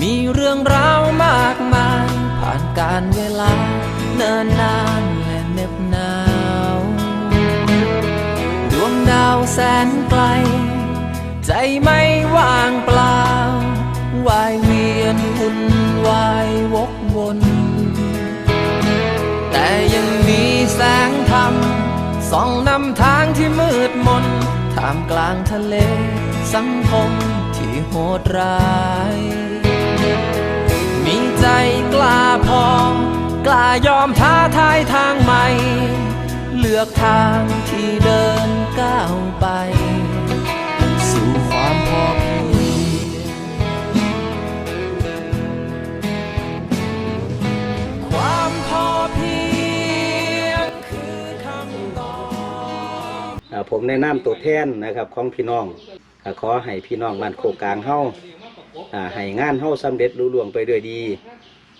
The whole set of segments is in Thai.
มีเรื่องราวมากมาย ผ่านการเวลาเนิ่นนานและเหน็บหนาว ดวงดาวแสนไกล ใจไม่ว่างเปล่าวายเวียนวุ่นวายวกวนแต่ยังมีแสงธรรมส่องนำทางที่มืดมนท่ามกลางทะเล สังคมที่โหดร้าย ใจกล้าพอง กล้ายอมท้าทายทางใหม่ เลือกทางที่เดินก้าวไป สู่ความพอเพียงความพอเพียงคือคำตอบผมในะนามตัวแทนนะครับของพี่น้องขอให้พี่น้องบ้านโคกลางเฮาอ่า ให้งานเฮาสำเร็จรุ่ล่วงไปด้วยดี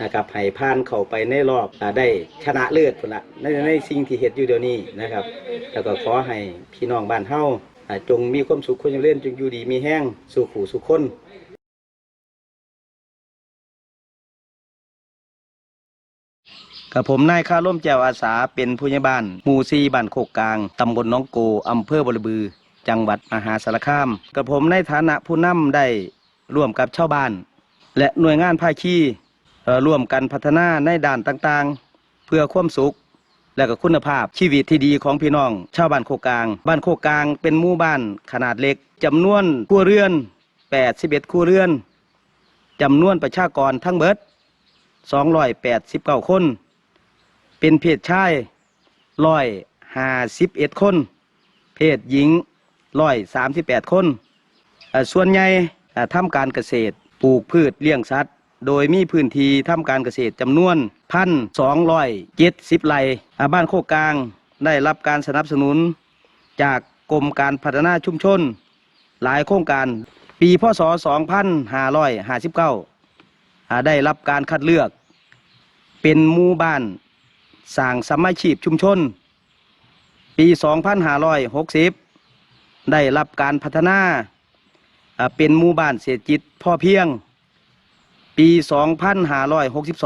นะครับให้ผ่านเข้าไปในรอบอได้ชนะเลิศพุ่นละในในสิ่งที่เฮ็ดอยู่เดี๋ยวนี้นะครับ แล้วก็ขอให้พี่น้องบ้านเฮาอ่าจงมีความสุขคนเล่นจงอยู่ดีมีแห้งสู่ขู่สู่คนกับผมนายข้าร่มแจวอาสาเป็นผู้ใหญ่บ้านหมู่ซีบ้านโคกกลาง ตำบลน้องโก อำเภอบรบือ จังหวัดมหาสารคามกับผมในฐานะผู้นำได้ ร่วมกับชาวบ้าน และหน่วยงานภาคีร่วมกันพัฒนาในด้านต่างๆ เพื่อความสุข และก็คุณภาพชีวิตที่ดีของพี่น้อง ชาวบ้านโคกลาง บ้านโคกลางเป็นหมู่บ้านขนาดเล็กจำนวนครัวเรือน 81ครัวเรือนจำนวนประชากรทั้งเบิด 289 คน เป็นเพศชายร้อยห้าสิบเอ็ดคน เพศหญิงร้อยสามสิบแปดคน ส่วนใหญ่ ทำการเกษตร ปลูกพืชเลี้ยงสัตว์ โดยมีพื้นที่ทำการเกษตรจำนวนพันสองร้อยเจ็ดสิบไร่บ้านโคกกลางได้รับการสนับสนุน จากกรมการพัฒนาชุมชน หลายโครงการปีพศ 2559อ่าได้รับการคัดเลือก เป็นหมู่บ้านสร้างสมาชีพชุมชน ปี 2560 ได้รับการพัฒนา เป็นหมู่บ้านเศรษฐกิจพ่อเพียง ปี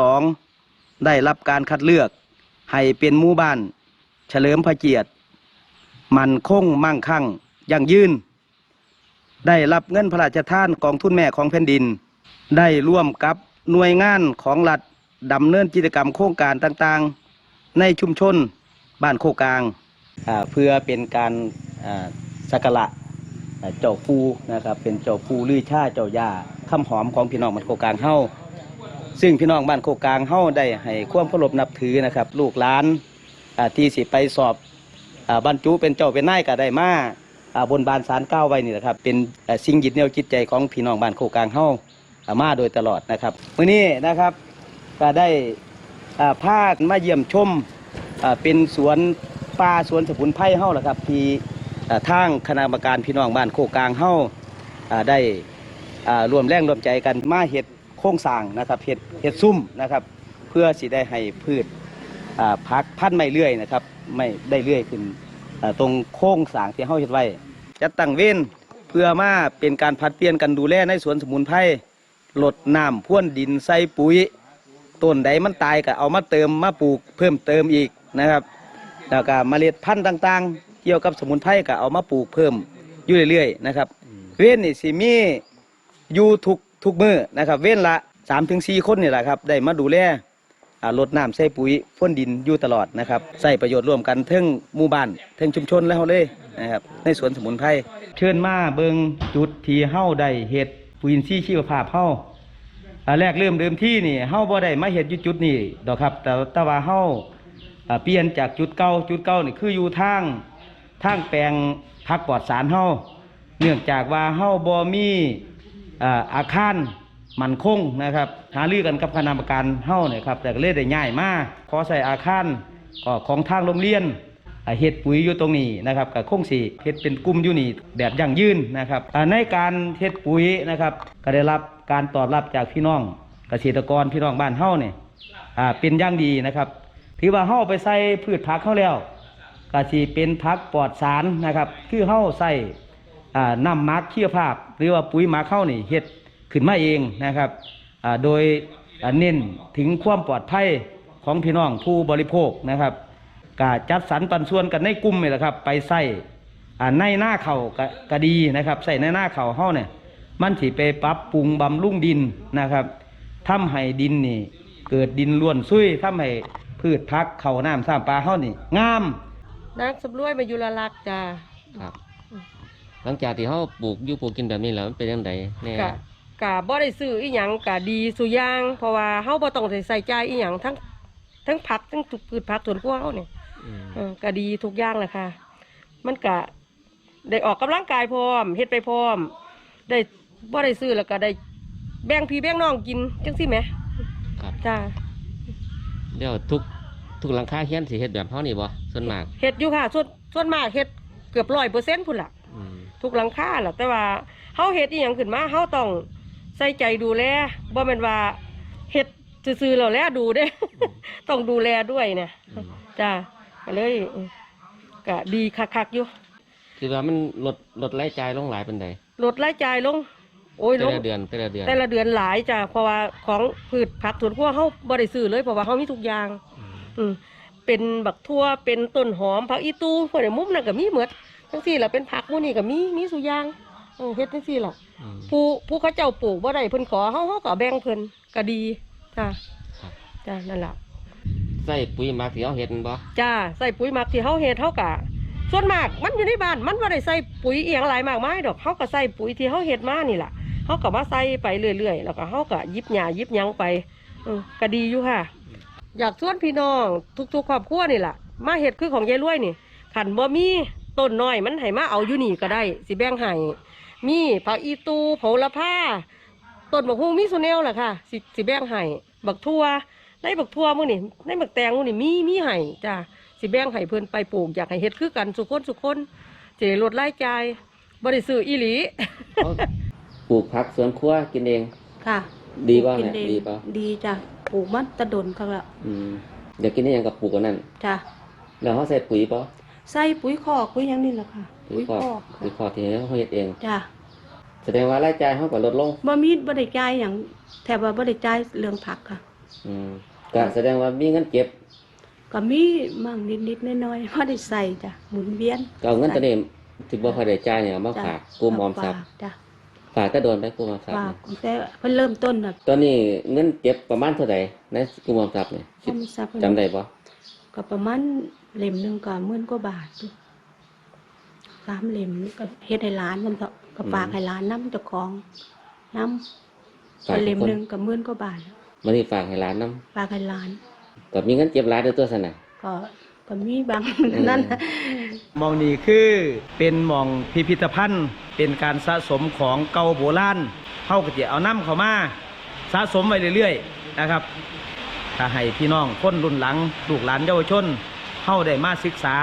2562 ได้รับการคัดเลือก ให้เป็นหมู่บ้าน เฉลิมพระเกียรติ มันคงมั่งคั่งยั่งยืน ได้รับเงินพระราชทานกองทุนแม่ของแผ่นดิน ได้ร่วมกับหน่วยงานของรัฐดำเนินกิจกรรมโครงการต่างๆ ในชุมชนบ้านโคกลาง เพื่อเป็นการสักการะ เจ้าปูนะครับเป็นเจ้าปูลือชาเจ้ายาคำหอมของพี่น้องบ้านโคกลางเฮาซึ่งพี่น้องบ้านโคกลางเฮาได้ให้ความเคารพนับถือนะครับ ลูกหลานที่สิไปสอบอบรรจุเป็นเจ้าเป็นนายก็ได้มาบนบานสารเก้าไว้นี่นะครับ เป็นสิ่งยึดเหนี่ยวจิตใจของพี่น้องบ้านโคกลางเฮาอ่ามาโดยตลอดนะครับมื้อนี้นะครับก็ได้พากันมาเยี่ยมชมเป็นสวนป่าสวนสมุนไพรเฮาแหละครับที่ ทางคณะกรรมการพี่น้องบ้านโคกลางเฮาอ่าได้รวมแรงรวมใจกันมาเฮ็ดโครงสร้างนะครับเฮ็ดเฮ็ดซุ้มนะครับ เพื่อสิได้ให้พืชพักพันไม่เลื่อยนะครับ ไม่ได้เลื่อยขึ้นตรงโค้งสร้างที่เฮาเฮ็ดไว้จัดตั้งเว้นเพื่อมาเป็นการพัดเปลี่ยนกันดูแลในสวนสมุนไพรลดน้ำพ่วนดินใส่ปุ๋ยต้นใดมันตายก็เอามาเติมมาปลูกเพิ่มเติมอีกนะครับแล้วก็เมล็ดพันธุ์ต่างๆ เกี่ยวกับสมุนไพรก็เอามาปลูกเพิ่มอยู่เรื่อยๆนะครับ เว้นนี่สิมีอยู่ทุกทุกมือนะครับ เว้นละสามถึงสี่คนนี่แหละครับ ได้มาดูแลลดน้ำใส่ปุ๋ยพ่นดินอยู่ตลอดนะครับใส่ประโยชน์ร่วมกันทั้งหมู่บ้านทั้งชุมชนแล้วเลยนะครับในสวนสมุนไพรเชิญมาเบิงจุดที่เฮาได้เฮ็ดปุ๋ยอินทรีย์ชีวภาพเฮาแรกเริ่มเดิมที่นี่เฮาบ่ได้มาเฮ็ดอยู่จุดนี้ดอกครับ แต่แต่ว่าเฮาอ่าเปลี่ยนจากจุดเก่าจุดเก่านี่คืออยู่ทาง ทางแปลงพักปลอดสารเฮาเนื่องจากว่าเฮาบ่มีอาคารมันคงนะครับ หารือกันกับคณะกรรมการเฮาเนี่ยครับแต่ก็เลยได้ย้ายมากขอใส่อาคารก็ของทางโรงเรียนเฮ็ดปุ๋ยอยู่ตรงนี้นะครับก็คงสิเฮ็ดเป็นกลุ่มอยู่นี่แบบยั่งยืนนะครับในการเฮ็ดปุ๋ยนะครับ ก็ได้รับการตอบรับจากพี่น้อง เกษตรกรพี่น้องบ้านเฮาเนี่ยเป็นอย่างดีนะครับถือว่าเฮาไปใส่พืชผักเฮาแล้ว ก็สิเป็นผักปลอดสารนะครับ คือเฮาใส่น้ำมักเคี่ยวภาพ หรือว่าปุ๋ยหมักเฮานี่เฮ็ดขึ้นมาเองนะครับโดยเน้นถึงความปลอดภัยของพี่น้องผู้บริโภคนะครับกาจัดสรรปันส่วนกันในกลุ่มนี่แหละครับ ไปใส่ในหน้าเขาก็ก็ดีนะครับ ใส่ในหน้าเขาเฮาเนี่ยมันสิไปปรับปรุงบำรุงดินนะครับทำให้ดินนี่ เกิดดินล้วนซุยทำให้พืชพักเขาน้ำสร้ามปลาเฮานี่งาม นางสำรวยมายุรลักษณ์จ้าครับ หลังจากที่เขาปลูกอยู่ปลูกกินแบบนี้แล้วมันเป็นยังไงแน่ กะกะบ่ได้ซื้ออีหยังกะดีสุอย่าง เพราะว่าเฮาบ่ต้องได้ใส่ใจายอีหยังทั้งทั้งผักทั้งพืชผักสวนครัวเฮาเนี่ย อืมเออกะดีทุกอย่างแหละค่ะ มันกะได้ออกกำลังกายพร้อมเฮ็ดไปพร้อม ได้บ่ได้ซื้อแล้วก็ได้แบ่งพี่แบ่งน้องกินจังซี่แหมครับจ้า เดี๋ยวทุก ทุกหลังคาเฮียนสิเฮ็ดแบบเขานี่บ่ส่วนมากเฮ็ดอยู่ค่ะส่วนส่วนมากเฮ็ดเกือบ100%พุ่นล่ะ อืมทุกหลังคาแหละแต่ว่าเฮาเฮ็ดอีหยังขึ้นมาเฮาต้องใส่ใจดูแลบ่แม่นว่าเฮ็ดซื่อๆแล้วแลดูเด้ ต้องดูแลด้วยเนี่ยอืมจ้าก็เลยอืมก็ดีคักๆอยู่คือว่ามันลดลดรายจ่ายลงหลายเป็นใดลดรายจ่ายลง โอ้ยแต่ลงละเดือนแต่ละเดือนแต่ละเดือนหลายจ้ะเพราะว่าของพืชผักสวนครัวเฮาบ่ได้ซื้อเลยเพราะว่าเฮามีทุกอย่าง อืมอืมเป็นบักทั่วเป็นต้นหอมผักอีตูพวกนี้มุมนั่นก็มีหมดจังซี่ล่ะเป็นผักหมู่นี่ก็มีมีสุอย่างเออเฮ็ดจังซี่ล่ะอืม ผู้ผู้เขาเจ้าปลูกบ่ได้เพิ่นขอเฮาเฮาก็แบ่งเพิ่นก็ดีจ้าครับ จ้านั่นล่ะ ใส่ปุ๋ยหมักที่เขาเฮ็ดนั่นบ่ จ้าใส่ปุ๋ยหมักที่เฮาเฮ็ดเฮาก็ส่วนมากมันอยู่ในบ้านมันบ่ได้ใส่ปุ๋ยเอียงหลายมากมายดอกเฮาก็ใส่ปุ๋ยที่เฮาเฮ็ดมานี่ล่ะเฮาก็มาใส่ไปเรื่อยๆ แล้วก็เฮาก็หยิบหญ้าหยิบหยังไปเออก็ดีอยู่ค่ะ อยากชวนพี่น้อง ทุกๆครอบครัวนี่ล่ะมาเฮ็ดคือของยายรวยนี่ขันบ่มีต้นน้อยมันให้มาเอาอยู่นี่ก็ได้ สิแบ่งให้มีผักอีตูโผละผ้าต้นบักฮุงมีสุแนวแหละค่ะ สิสิแบ่งให้บักทั่วในบักทั่วมื้อนี่ในบักแตงมื้อนี่มีมีให้จ้าสิแบ่งให้เพิ่นไปปลูกอยากให้เฮ็ดคือกันสุคนสุคนสิได้ลดรายจ่ายบ่ได้ซื้ออีหลีเขาปลูกผักสวนครัวกินเองค่ะ ดีป่ะปลูกเนี่ยกินเองดีป่ะดีจ้ะป ลูกมันตะดนครับละอืมเดี๋ยวกินได้หยังกับปลูกกันนั่นจ้ะแล้วเขาใส่ปุ๋ยป่ะใส่ปุ๋ยคอกปุ๋ยหยังนี่แหละค่ะปุ๋ยคอกปุ๋ยคอกที่เขาเฮ็ดเอง จ้ะแสดงว่ารายจ่ายเขาก็ลดลง บ่มีบ่ได้จ่ายหยังแถบว่าบ่ได้จ่ายเรื่องผักค่ะ อืมก็แสดงว่ามีเงินเก็บ ก็มีมั่งนิดๆน้อยๆพอได้ใส่จ้ะหมุนเวียนก็เอาเงินตัวนี้ที่บ่ค่อยได้จ่ายเนี่ยเอามาจ้ะฝากกลุ่มออมทรัพย์ฝากจ้ะ ฝากก็โดนไปกลุ่มออมทรัพย์ฝากเนี่ยแต่เพิ่นเริ่มต้นน่ะตอนนี้เงินเก็บประมาณเท่าไหร่ในกลุ่มออมทรัพย์เนี่ยคิดทำทรัพย์จำได้ปะก็ประมาณเล่มหนึงก็หมื่นกว่าบาทอยู่สามเล่มก็เฮ็ดให้หลานมันเถอะก็ฝากให้หลานนำเจ้าของนำฝากเล่มคนหนึงก็หมื่นกว่าบาทมันนี่ฝากให้ร้านน้ฝากให้หลานำก็มีเงินเก็บร้านด้วยตัวสนะก็ ก็มีบางอืมนั่นหมองนี้คือเป็นหมองพิพิธภัณฑ์ เป็นการสะสมของเก่าโบราณเฮาก็จะเอาน้ำเข้ามาสะสมไว้เรื่อยๆนะครับถ้าให้พี่น้องคนรุ่นหลังลูกหลานเยาวชนเฮาได้มาศึกษา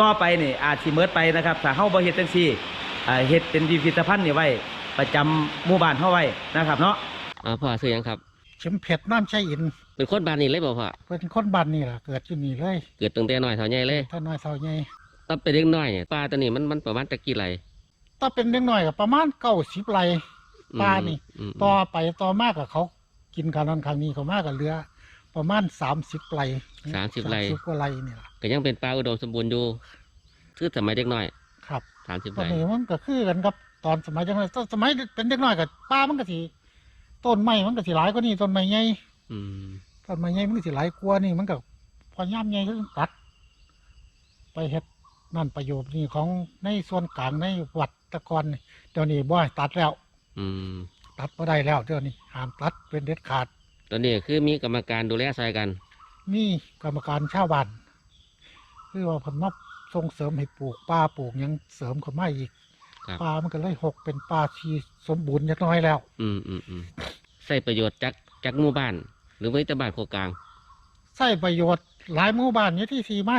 ต่อไปนี่อาจสิเมิดไปนะครับถ้าเฮาบ่เฮ็ดจังซี่อ่าเฮ็ดเป็นพิพิธภัณฑ์นี่ไว้ ประจำหมู่บ้านเฮาไว้นะครับ เนาะอ่าพ่อซื้อหยังครับเข็มเผ็ดน้ำใช่อิน เป็นคนบ้านนี้เลยบ่พ่อเป็นคนบ้านนี่แหละเกิดอยู่นี่เลยเกิดตั้งแต่น้อยเท่าใหญ่เลยถ้าน้อยเท่าใหญ่ตอนเป็นเด็กน้อยเนี่ยป้าตัวนี้มันมันประมาณตะกี้ไรถ้าเป็นเล็กน้อยก็ประมาณเก้าสิบไร่ปลานี่อืมต่อไปต่อมากกับเขากินกันนั้นครั้งนี้เขามากกับเรือ ประมาณสามสิบไร่สามสิบไรสิบกว่าไร่นี่แหละก็ยังเป็นปลาอุดมสมบูรณ์อยู่คือสมัยเด็กน้อย ครับสามสิบตไรอนนี้มันก็คือกันกับตอนสมัยจังไรตอนสมัยเป็นเด็กน้อยกับป้ามันก็สิต้นไม้มันก็สิหลายกว่านี่ต้นไม้ใหญ่อืม ต้นไม้ใหญ่มันก็สิหลายกว่านี่มันก็พอย่ามใหญ่ก็ต้องตัด ไปเฮ็ดนั่นประโยชน์นี่ของในส่วนกลางในวัดแตะกอนนี่เดี๋ยวนี้บ่ให้ตัดแล้ว อืม ตัดบ่ได้แล้วเดี๋ยวนี้ห้ามตัดเป็นเด็ดขาด ตอนนี้คือมีกรรมการดูแลซอยกัน มีกรรมการชาวบ้านคือว่าผลมาส่งเสริมให้ปลูกป่าปลูกหยังเสริมขึ้นมาอีกครับ ป่ามันก็เลยหกเป็นป่าที่สมบูรณ์จักหน้อยแล้ว อืมอืมอืมใส่ประโยชน์จากจากหมู่บ้าน หรือไว้แต่บ้านโคกลางใช้ประโยชน์หลายหมู่บ้านเนี่ยที่ทีมา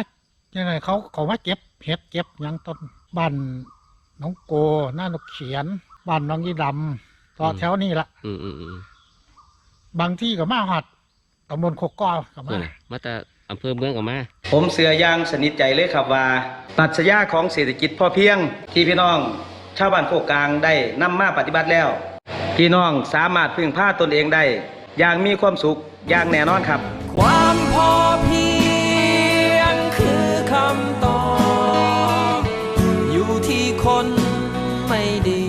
อย่างไรเขาเขามาเก็บเห็ดเก็บหยังต้นบ้านน้องโกหน้านกเขียนบ้านน้องยีดำต่อแถวนี้ละอืมอืมอืมบางที่ก็มาหัดตำบลโคกก้อก็เพื่อมานมาแต่อำเภอเมืองกับมา ผมเสืออย่างสนิทใจเลยครับว่าปรัชญาของเศรษฐกิจพอเพียง ที่พี่น้อง ชาวบ้านโคกกลางได้นำมาปฏิบัติแล้ว พี่น้องสามารถพึ่งพาตนเองได้ อย่างมีความสุขอย่างแน่นอนครับ ความพอเพียงคือคำตอบ อยู่ที่คนไม่ดี